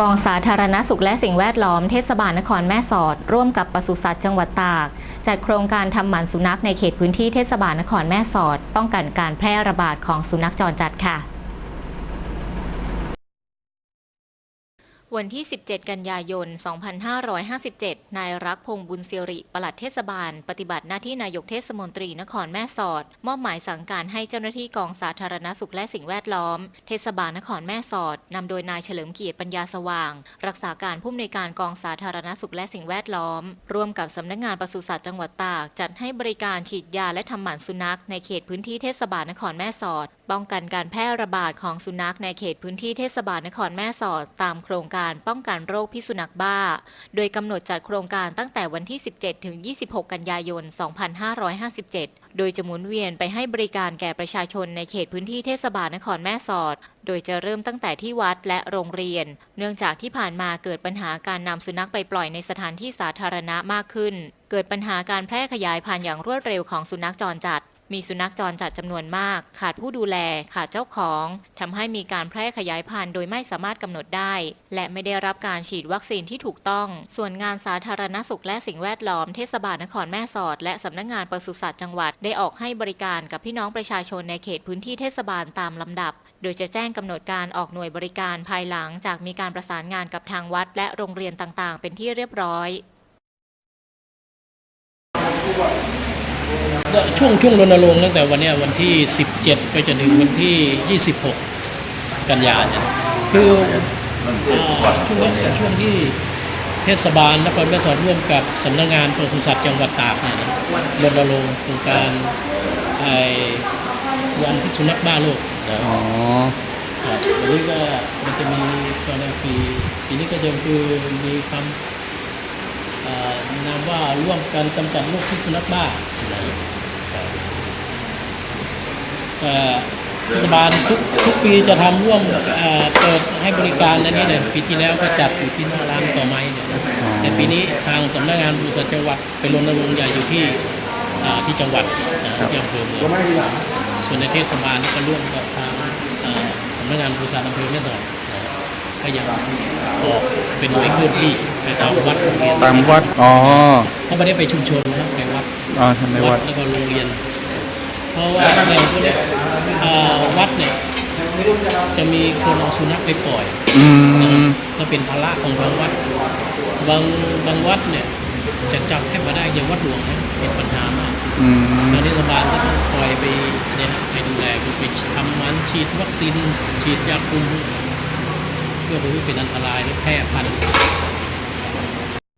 กองสาธารณสุขและสิ่งแวดล้อมเทศบาลนครแม่สอด ร่วมกับปศุสัตว์จังหวัดตาก จัดโครงการทำหมันสุนัขในเขตพื้นที่เทศบาลนครแม่สอด ป้องกันการแพร่ระบาดของสุนัขจรจัดค่ะ วันที่ 17 กันยายน 2557 นายรักพงษ์บุญสิริ ปลัดเทศบาล ปฏิบัติหน้าที่นายกเทศมนตรีนครแม่สอด มอบหมายสั่งการให้เจ้าหน้าที่กองสาธารณสุขและสิ่งแวดล้อม เทศบาลนครแม่สอด นำโดยนายเฉลิมเกียรติปัญญาสว่าง รักษาการผู้อำนวยการกองสาธารณสุขและสิ่งแวดล้อม ร่วมกับสำนักงานปศุสัตว์จังหวัดตาก จัดให้บริการฉีดยาและทำหมันสุนัขในเขตพื้นที่เทศบาลนครแม่สอด ป้องกันการแพร่ระบาดของสุนัขในเขตพื้นที่เทศบาลนครแม่สอด ตามโครงการป้องกันโรคพิษสุนัขบ้า โดยกำหนดจัดโครงการตั้งแต่วันที่ 17 ถึง 26 กันยายน 2557 โดยจะหมุนเวียนไปให้บริการแก่ประชาชนในเขตพื้นที่เทศบาลนครแม่สอด โดยจะเริ่มตั้งแต่ที่วัดและโรงเรียน เนื่องจากที่ผ่านมาเกิดปัญหาการนำสุนัขไปปล่อยในสถานที่สาธารณะมากขึ้น เกิดปัญหาการแพร่ขยายพันธุ์อย่างรวดเร็วของสุนัขจรจัด มีสุนัขจรจัดจำนวนมาก ขาดผู้ดูแล ขาดเจ้าของทำให้มีการแพร่ขยายพันธุ์โดยไม่สามารถกำหนดได้ และไม่ได้รับการฉีดวัคซีนที่ถูกต้อง ส่วนงานสาธารณสุขและสิ่งแวดล้อมเทศบาลนครแม่สอด และสำนักงานปศุสัตว์จังหวัดได้ออกให้บริการกับพี่น้องประชาชนในเขตพื้นที่เทศบาลตามลำดับ โดยจะแจ้งกำหนดการออกหน่วยบริการภายหลังจากมีการประสานงานกับทางวัด และโรงเรียนต่างๆ เป็นที่เรียบร้อย ช่วงช่วงรณรงค์ตั้งแต่วันเนี้ยวันที่ 17 ไปจนถึงวันที่ 26 กันยายนเนี่ยคืออ่าช่วงนี้เป็นช่วงที่เทศบาลนครแม่สอดร่วมกับสำนักงานปศุสัตว์จังหวัดตากเนี่ยนะรณรงค์โครงการไอ้วันพิษสุนัขบ้าโลกนะอ๋อครับวันนี้ก็มันจะมีตอนในปีปีนี้ก็จะคือมีคำเอ่อนามว่าร่วมกันกำจัดโรคพิษสุนัขบ้านะครับ เอ่อเทศบาลทุกทุกปีจะทำร่วมเอ่อเปิดให้บริการอันนี้เนี่ยปีที่แล้วก็จัดอยู่ที่หน้าร้านต่อไม้เนี่ยนะแต่ปีนี้ทางสำนักงานบริษัทจังหวัดไปรณรงค์ใหญ่อยู่ที่อ่าที่จังหวัดนะที่อำเภอเมืองส่วนในเทศบาลก็ร่วมกับทางเอ่อสำนักงานบริษัทอำเภอแม่สอดนะครับก็ยังออกเป็นหน่วยเคลื่อนที่ไปตามวัดโรงเรียนตามวัดอ๋อเขาไม่ได้ไปชุมชนนะไปวัดอ่าทำในวัดแล้วก็โรงเรียน เพราะว่าในพวกเนี้ยเอ่อวัดเนี่ยจะมีคนเอาสุนัขไปปล่อยอืมก็เป็นภาระของทางวัด บางบางวัดเนี่ยจะจับแค่มาได้อย่างวัดหลวงเนี่ยเป็นปัญหามากอืมทางเทศบาลก็ต้องคอยไปเนี่ยไปดูแลคือไปทำมันฉีดวัคซีนฉีดยาคุมเพื่อไม่ให้เป็นอันตรายและแพร่พันธุ์